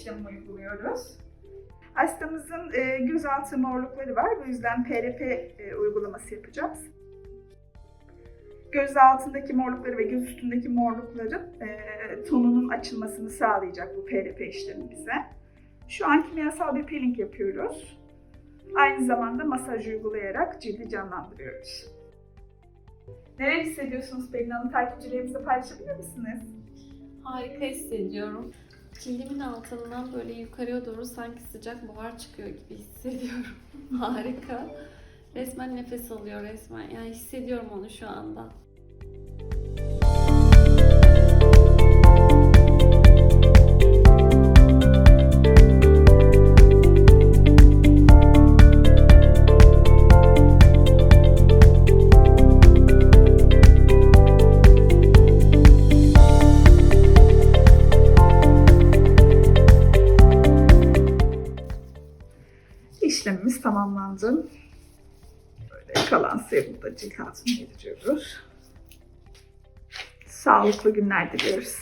işlemi uyguluyoruz. Hastamızın e, gözaltı morlukları var. Bu yüzden PRP e, uygulaması yapacağız. Göz altındaki morlukları ve göz üstündeki morlukların e, tonunun açılmasını sağlayacak bu PRP işlemi bize. Şu an kimyasal bir peeling yapıyoruz. Aynı zamanda masaj uygulayarak cildi canlandırıyoruz. Neler hissediyorsunuz Pelin Hanım? Takipçilerimizle paylaşabilir misiniz? Harika hissediyorum. Cildimin altından böyle yukarıya doğru sanki sıcak buhar çıkıyor gibi hissediyorum. Harika. Resmen nefes alıyor resmen. Yani hissediyorum onu şu anda. İşlemimiz tamamlandı. Böyle kalan serumu da cilt altına yediriyoruz. Sağlıklı günler diliyoruz.